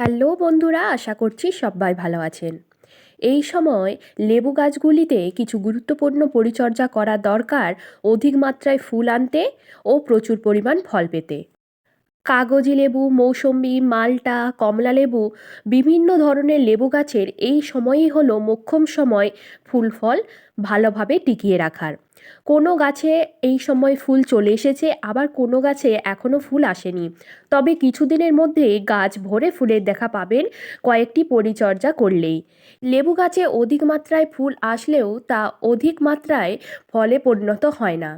Hello বন্ধুরা, আশা করছি সবাই ভালো আছেন। এই সময় লেবু গাছগুলিতে কিছু গুরুত্বপূর্ণ পরিচর্যা করা দরকার, অধিক মাত্রায় ফুল আনতে ও প্রচুর পরিমাণ ফল পেতে। কাগজি লেবু, মৌসম্বি, মালটা, কমলা লেবু, বিভিন্ন ধরনের লেবু গাছের এই সময়ই হলো মোক্ষম সময় ফুল ফল ভালোভাবে টিকিয়ে রাখার। কোনো গাছে এই সময় ফুল চলে এসেছে, আবার কোনো গাছে এখনও ফুল আসেনি। তবে কিছুদিনের মধ্যে গাছ ভরে ফুলের দেখা পাবেন কয়েকটি পরিচর্যা করলেই। লেবু গাছে অধিক মাত্রায় ফুল আসলেও তা অধিক মাত্রায় ফলে পরিণত হয় না।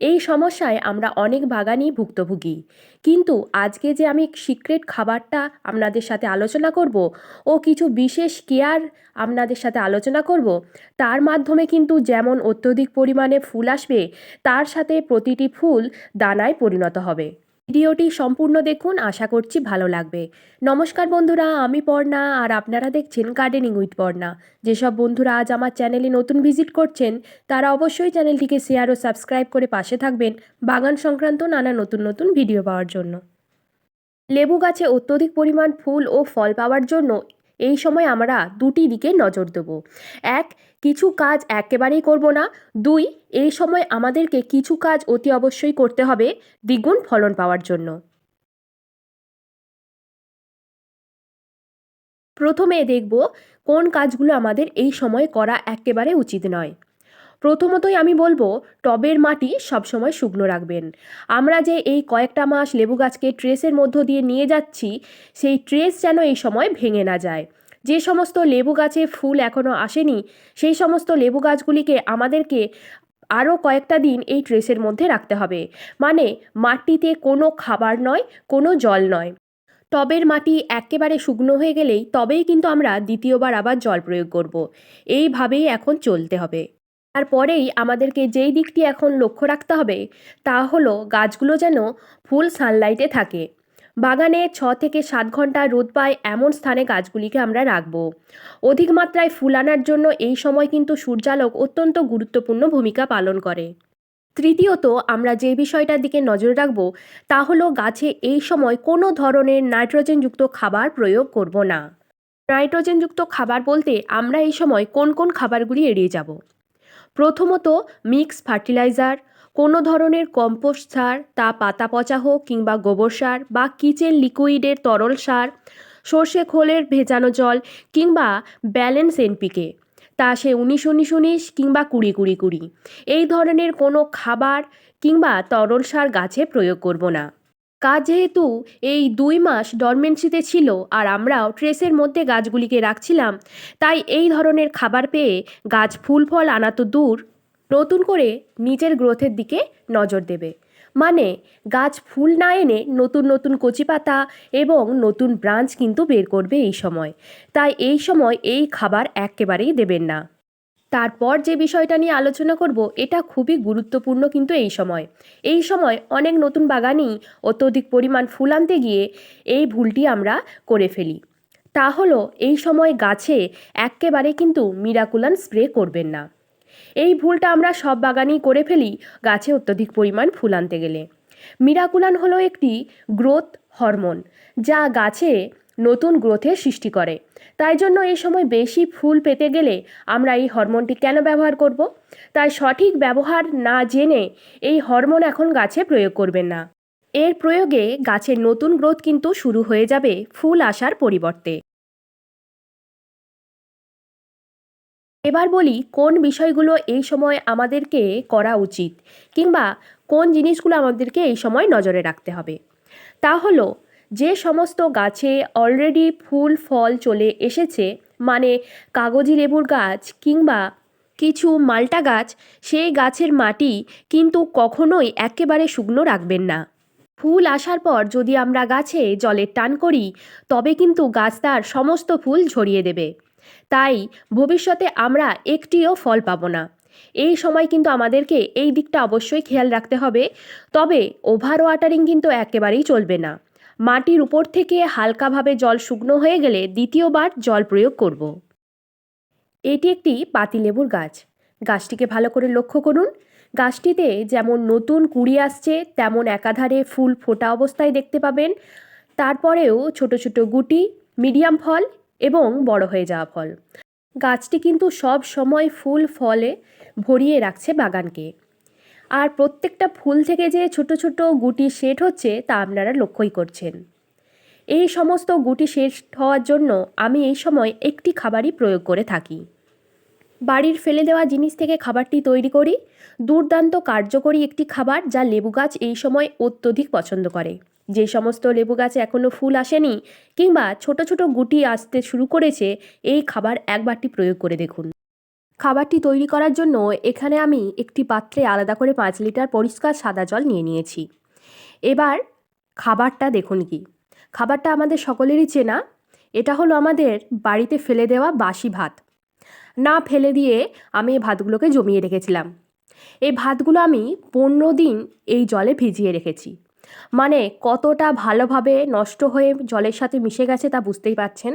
এই সমস্যায় আমরা অনেক বাগানই ভুক্তভোগী। কিন্তু আজকে যে আমি সিক্রেট খাবারটা আপনাদের সাথে আলোচনা করব ও কিছু বিশেষ কেয়ার আপনাদের সাথে আলোচনা করব, তার মাধ্যমে কিন্তু যেমন অত্যধিক পরিমাণে ফুল আসবে, তার সাথে প্রতিটি ফুল দানায় পরিণত হবে। ভিডিওটি সম্পূর্ণ দেখুন, আশা করছি ভালো লাগবে। নমস্কার বন্ধুরা, আমি পর্ণা, আর আপনারা দেখছেন গার্ডেনিং উইথ পর্ণা। যেসব বন্ধুরা আজ আমার চ্যানেলে নতুন ভিজিট করছেন, তারা অবশ্যই চ্যানেলটিকে শেয়ার ও সাবস্ক্রাইব করে পাশে থাকবেন বাগান সংক্রান্ত নানা নতুন নতুন ভিডিও পাওয়ার জন্য। লেবু গাছে অত্যধিক পরিমাণ ফুল ও ফল পাওয়ার জন্য এই সময় আমরা দুটি দিকে নজর দেব। এক কিছু কাজ একেবারেই করব না। দুই, এই সময় আমাদেরকে কিছু কাজ অতি অবশ্যই করতে হবে দ্বিগুণ ফলন পাওয়ার জন্য। প্রথমে দেখব কোন কাজগুলো আমাদের এই সময় করা একেবারে উচিত নয়। প্রথমতই আমি বলব টবের মাটি সবসময় শুকনো রাখবেন। আমরা যে এই কয়েকটা মাস লেবু গাছকে ট্রেসের মধ্য দিয়ে নিয়ে যাচ্ছি, সেই ট্রেস যেন এই সময় ভেঙে না যায়। যে সমস্ত লেবু গাছে ফুল এখনও আসেনি, সেই সমস্ত লেবু গাছগুলিকে আমাদেরকে আরও কয়েকটা দিন এই ট্রেসের মধ্যে রাখতে হবে। মানে মাটিতে কোনো খাবার নয়, কোনো জল নয়। টবের মাটি একেবারে শুকনো হয়ে গেলেই তবেই কিন্তু আমরা দ্বিতীয়বার আবার জল প্রয়োগ করব। এইভাবেই এখন চলতে হবে। তারপরেই আমাদেরকে যেই দিকটি এখন লক্ষ্য রাখতে হবে, তা হলো গাছগুলো যেন ফুল সানলাইটে থাকে। বাগানে ছ থেকে সাত ঘণ্টা রোদ পায় এমন স্থানে গাছগুলিকে আমরা রাখব। অধিক মাত্রায় ফুল আনার জন্য এই সময় কিন্তু সূর্যালোক অত্যন্ত গুরুত্বপূর্ণ ভূমিকা পালন করে। তৃতীয়ত, আমরা যে বিষয়টার দিকে নজর রাখব তা হলো গাছে এই সময় কোনো ধরনের নাইট্রোজেনযুক্ত খাবার প্রয়োগ করব না। নাইট্রোজেনযুক্ত খাবার বলতে আমরা এই সময় কোন কোন খাবারগুলি এড়িয়ে যাব। প্রথমত, মিক্স ফার্টিলাইজার কোনো ধরনের কম্পোস্ট সার, তা পাতা পচা হোক কিংবা গোবর সার বা কিচেন লিকুইডের তরল সার, সর্ষে খোলের ভেজানো জল কিংবা ব্যালেন্স এনপিকে, তা সে উনিশ উনিশ উনিশ কিংবা কুড়ি কুড়ি কুড়ি। এই ধরনের কোনো খাবার কিংবা তরল সার গাছে প্রয়োগ করব না। কাজ যেহেতু এই দুই মাস ডরমেন্সিতে ছিল আর আমরাও ট্রেসের মধ্যে গাছগুলিকে রাখছিলাম, তাই এই ধরনের খাবার পেয়ে গাছ ফুল ফল আনা তো দূর। নতুন করে নিজের গ্রোথের দিকে নজর দেবে। মানে গাছ ফুল না এনে নতুন নতুন কচি পাতা এবং নতুন ব্রাঞ্চ কিন্তু বের করবে এই সময়। তাই এই সময় এই খাবার একেবারেই দেবেন না। তারপর যে বিষয়টা নিয়ে আলোচনা করব, এটা খুবই গুরুত্বপূর্ণ কিন্তু এই সময়। এই সময় অনেক নতুন বাগানই অত্যধিক পরিমাণ ফুল আনতে গিয়ে এই ভুলটি আমরা করে ফেলি। তা হলো, এই সময় গাছে একেবারে কিন্তু মিরাকুলান স্প্রে করবেন না। এই ভুলটা আমরা সব বাগানেই করে ফেলি, গাছে অত্যধিক পরিমাণ ফুল আনতে গেলে। মিরাকুলান হলো একটি গ্রোথ হরমোন, যা গাছে নতুন গ্রোথের সৃষ্টি করে। তাই জন্য এই সময় বেশি ফুল পেতে গেলে আমরা এই হরমোনটি কেন ব্যবহার করব? তাই সঠিক ব্যবহার না জেনে এই হরমোন এখন গাছে প্রয়োগ করবেন না। এর প্রয়োগে গাছের নতুন গ্রোথ কিন্তু শুরু হয়ে যাবে ফুল আসার পরিবর্তে। এবার বলি কোন বিষয়গুলো এই সময় আমাদেরকে করা উচিত কিংবা কোন জিনিসগুলো আমাদেরকে এই সময় নজরে রাখতে হবে। তা হলো যে সমস্ত গাছে অলরেডি ফুল, ফল চলে এসেছে মানে কাগজি লেবুর গাছ কিংবা কিছু মাল্টা গাছ, সেই গাছের মাটি কিন্তু কখনোই একেবারে শুকনো রাখবেন না। ফুল আসার পর যদি আমরা গাছে জলের টান করি, তবে কিন্তু গাছ তার সমস্ত ফুল ঝরিয়ে দেবে। তাই ভবিষ্যতে আমরা একটিও ফল পাবো না। এই সময় কিন্তু আমাদেরকে এই দিকটা অবশ্যই খেয়াল রাখতে হবে, তবে ওভার ওয়াটারিং কিন্তু একেবারেই চলবে না। মাটির উপর থেকে হালকাভাবে জল শুকনো হয়ে গেলে দ্বিতীয়বার জল প্রয়োগ করব। এটি একটি পাতিলেবুর গাছ। গাছটিকে ভালো করে লক্ষ্য করুন। গাছটিতে যেমন নতুন কুড়ি আসছে, তেমন একাধারে ফুল ফোটা অবস্থায় দেখতে পাবেন। তারপরেও ছোট ছোট গুটি, মিডিয়াম ফল এবং বড় হয়ে যাওয়া ফল। গাছটি কিন্তু সব সময় ফুল ফলে ভরিয়ে রাখছে বাগানকে। আর প্রত্যেকটা ফুল থেকে যে ছোট ছোট গুটি সেট হচ্ছে তা আপনারা লক্ষ্যই করছেন। এই সমস্ত গুটি শেষ হওয়ার জন্য আমি এই সময় একটি খাবারই প্রয়োগ করে থাকি। বাড়ির ফেলে দেওয়া জিনিস থেকে খাবারটি তৈরি করি। দুর্দান্ত কার্যকরী একটি খাবার যা লেবু গাছ এই সময় অত্যধিক পছন্দ করে। যে সমস্ত লেবু গাছে এখনও ফুল আসেনি কিংবা ছোট ছোট গুটি আসতে শুরু করেছে, এই খাবার একবারটি প্রয়োগ করে দেখুন। খাবারটি তৈরি করার জন্য এখানে আমি একটি পাত্রে আলাদা করে পাঁচ লিটার পরিষ্কার সাদা জল নিয়ে নিয়েছি। এবার খাবারটা দেখুন কি। খাবারটা আমাদের সকলেরই চেনা। এটা হলো আমাদের বাড়িতে ফেলে দেওয়া বাসি ভাত। না ফেলে দিয়ে আমি এই ভাতগুলোকে জমিয়ে রেখেছিলাম। এই ভাতগুলো আমি পনেরো দিন এই জলে ভিজিয়ে রেখেছি। মানে কতটা ভালোভাবে নষ্ট হয়ে জলের সাথে মিশে গেছে তা বুঝতেই পারছেন?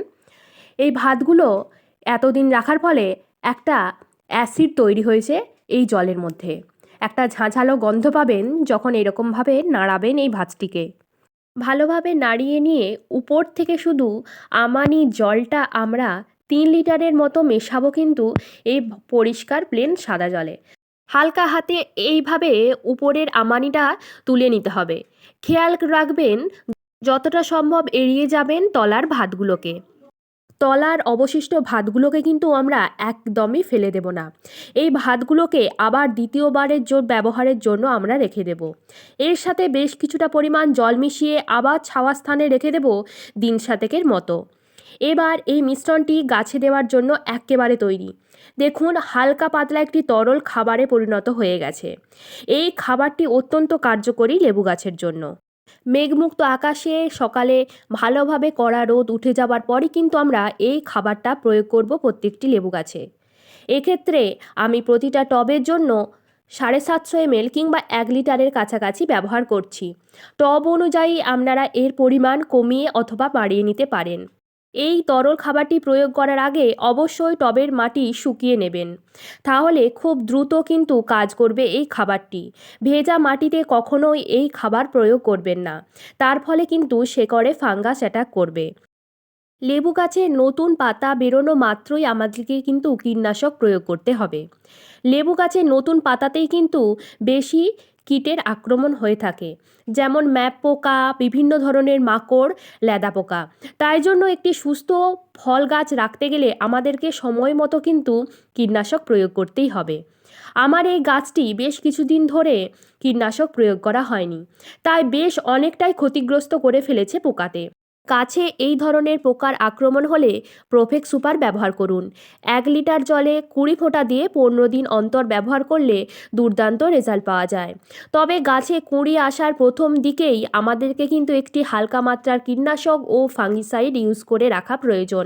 এই ভাতগুলো এতদিন রাখার ফলে একটা অ্যাসিড তৈরি হয়েছে এই জলের মধ্যে। একটা ঝাঁঝালো গন্ধ পাবেন যখন এরকমভাবে নাড়াবেন এই ভাতটিকে। ভালোভাবে নাড়িয়ে নিয়ে উপর থেকে শুধু আমানি জলটা আমরা তিন লিটারের মতো মেশাবো কিন্তু এই পরিষ্কার প্লেন সাদা জলে। হালকা হাতে এইভাবে উপরের আমানিটা তুলে নিতে হবে। খেয়াল রাখবেন, যতটা সম্ভব এড়িয়ে যাবেন তলার ভাতগুলোকে। তলার অবশিষ্ট ভাতগুলোকে কিন্তু আমরা একদমই ফেলে দেব না। এই ভাতগুলোকে আবার দ্বিতীয়বারের জোর ব্যবহারের জন্য আমরা রেখে দেব। এর সাথে বেশ কিছুটা পরিমাণ জল মিশিয়ে আবার ছাওয়া স্থানে রেখে দেব দিন সাতেকের মতো। এবার এই মিশ্রণটি গাছে দেওয়ার জন্য একেবারে তৈরি। দেখুন, হালকা পাতলা একটি তরল খাবারে পরিণত হয়ে গেছে। এই খাবারটি অত্যন্ত কার্যকরী লেবু গাছের জন্য। মেঘমুক্ত আকাশে সকালে ভালোভাবে কড়া রোদ উঠে যাবার পরই কিন্তু আমরা এই খাবারটা প্রয়োগ করব প্রত্যেকটি লেবু গাছে। এক্ষেত্রে আমি প্রতিটা টবের জন্য সাড়ে সাতশো এমএল কিংবা এক লিটারের কাছাকাছি ব্যবহার করছি। টব অনুযায়ী আপনারা এর পরিমাণ কমিয়ে অথবা বাড়িয়ে নিতে পারেন। এই তরল খাবারটি প্রয়োগ করার আগে অবশ্যই টবের মাটি শুকিয়ে নেবেন। তাহলে খুব দ্রুত কিন্তু কাজ করবে এই খাবারটি। ভেজা মাটিতে কখনোই এই খাবার প্রয়োগ করবেন না। তার ফলে কিন্তু শেকড়ে ফাঙ্গাস অ্যাটাক করবে। লেবু গাছে নতুন পাতা বেরোনো মাত্রই আমাদেরকে কিন্তু কীটনাশক প্রয়োগ করতে হবে। লেবু গাছে নতুন পাতাতেই কিন্তু বেশি কীটের আক্রমণ হয়ে থাকে, যেমন ম্যাপ পোকা, বিভিন্ন ধরনের মাকড় লেদা পোকা। তাই জন্য একটি সুস্থ ফল গাছ রাখতে গেলে আমাদেরকে সময় মতো কিন্তু কীটনাশক প্রয়োগ করতেই হবে। আমার এই গাছটি বেশ কিছুদিন ধরে কীটনাশক প্রয়োগ করা হয়নি, তাই বেশ অনেকটাই ক্ষতিগ্রস্ত করে ফেলেছে পোকাতে। গাছে এই ধরনের পোকার আক্রমণ হলে প্রোফেক সুপার ব্যবহার করুন। এক লিটার জলে কুড়ি ফোঁটা দিয়ে পনেরো দিন অন্তর ব্যবহার করলে দুর্দান্ত রেজাল্ট পাওয়া যায়। তবে গাছে কুঁড়ি আসার প্রথম দিকেই আমাদেরকে কিন্তু একটি হালকা মাত্রার কীটনাশক ও ফাঙ্গিসাইড ইউজ করে রাখা প্রয়োজন।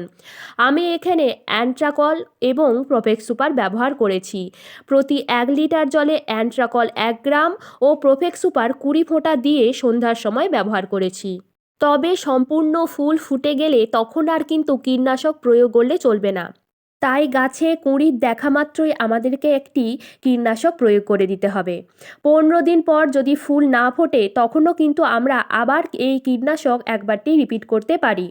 আমি এখানে অ্যান্ট্রাকল এবং প্রোফেক সুপার ব্যবহার করেছি। প্রতি এক লিটার জলে অ্যান্ট্রাকল এক গ্রাম ও প্রোফেক সুপার কুড়ি ফোঁটা দিয়ে সন্ধ্যার সময় ব্যবহার করেছি। তবে সম্পূর্ণ ফুল ফুটে গেলে তখন আর কিন্তু কীটনাশক প্রয়োগ করলে চলবে না। তাই গাছে কুঁড়ির দেখা মাত্রই আমাদেরকে একটি কীটনাশক প্রয়োগ করে দিতে হবে। পনেরো দিন পর যদি ফুল না ফোটে, তখনও কিন্তু আমরা আবার এই কীটনাশক একবারটি রিপিট করতে পারি।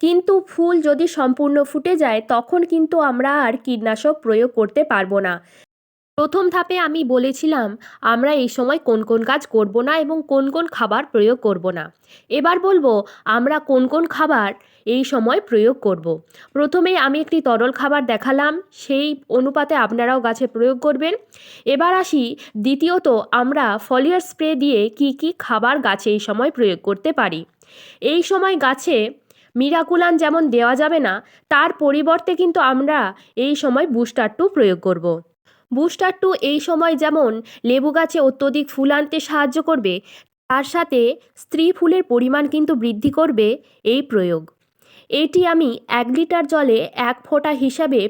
কিন্তু ফুল যদি সম্পূর্ণ ফুটে যায়, তখন কিন্তু আমরা আর কীটনাশক প্রয়োগ করতে পারব না। প্রথম ধাপে আমি বলেছিলাম, আমরা এই সময় কোন কোন কাজ করব না এবং কোন কোন খাবার প্রয়োগ করব না এবার বলব, আমরা কোন কোন খাবার এই সময় প্রয়োগ করব। প্রথমেই আমি একটি তরল খাবার দেখালাম, সেই অনুপাতে আপনারাও গাছে প্রয়োগ করবেন এবার আসি, দ্বিতীয়ত আমরা ফলিয়ার স্প্রে দিয়ে কি কি খাবার গাছে এই সময় প্রয়োগ করতে পারি এই সময় গাছে মিরাকুলান যেমন দেওয়া যাবে না, তার পরিবর্তে কিন্তু আমরা এই সময় বুস্টার টু প্রয়োগ করব। বুস্টার টু এই সময় যেমন লেবু গাছে অত্যধিক ফুল আনতে সাহায্য করবে, তার সাথে স্ত্রী ফুলের পরিমাণ কিন্তু বৃদ্ধি করবে এই প্রয়োগ। এটি আমি এক লিটার জলে এক ফোঁটা হিসাবে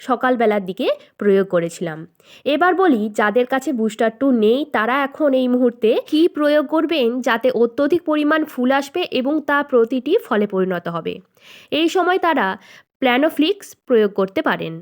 সকালবেলার দিকে প্রয়োগ করেছিলাম। এবার বলি, যাদের কাছে বুস্টার টু নেই, তারা এখন এই মুহূর্তে কি প্রয়োগ করবেন যাতে অত্যধিক পরিমাণ ফুল আসবে এবং তা প্রতিটি ফলে পরিণত হবে? এই সময় তারা প্ল্যানোফ্লিক্স প্রয়োগ করতে পারেন।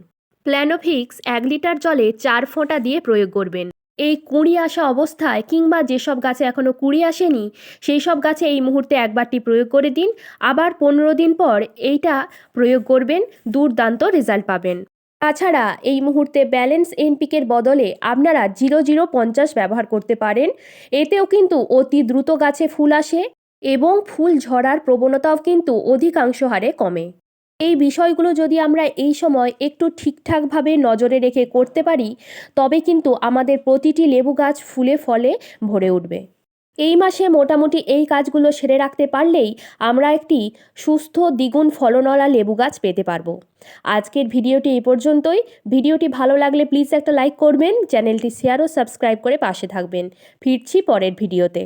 প্ল্যানোফিক্স এক লিটার জলে চার ফোঁটা দিয়ে প্রয়োগ করবেন। এই কুঁড়ি আসা অবস্থায় কিংবা যেসব গাছে এখনও কুঁড়ি আসেনি সেই সব গাছে এই মুহূর্তে একবারটি প্রয়োগ করে দিন। আবার পনেরো দিন পর এইটা প্রয়োগ করবেন, দুর্দান্ত রেজাল্ট পাবেন। তাছাড়া এই মুহূর্তে ব্যালেন্স এনপিকের বদলে আপনারা জিরো জিরো পঞ্চাশ ব্যবহার করতে পারেন। এতেও কিন্তু অতি দ্রুত গাছে ফুল আসে এবং ফুল ঝরার প্রবণতাও কিন্তু অধিকাংশ হারে কমে। এই বিষয়গুলো যদি আমরা এই সময় একটু ঠিকঠাকভাবে নজরে রেখে করতে পারি, তবে কিন্তু আমাদের প্রতিটি লেবু গাছ ফুলে ফলে ভরে উঠবে। এই মাসে মোটামুটি এই কাজগুলো সেরে রাখতে পারলেই আমরা একটি সুস্থ, দ্বিগুণ ফলনওয়ালা লেবু গাছ পেতে পারব। আজকের ভিডিওটি এই পর্যন্তই। ভিডিওটি ভালো লাগলে প্লিজ একটা লাইক করবেন, চ্যানেলটি শেয়ার ও সাবস্ক্রাইব করে পাশে থাকবেন। ফিরছি পরের ভিডিওতে।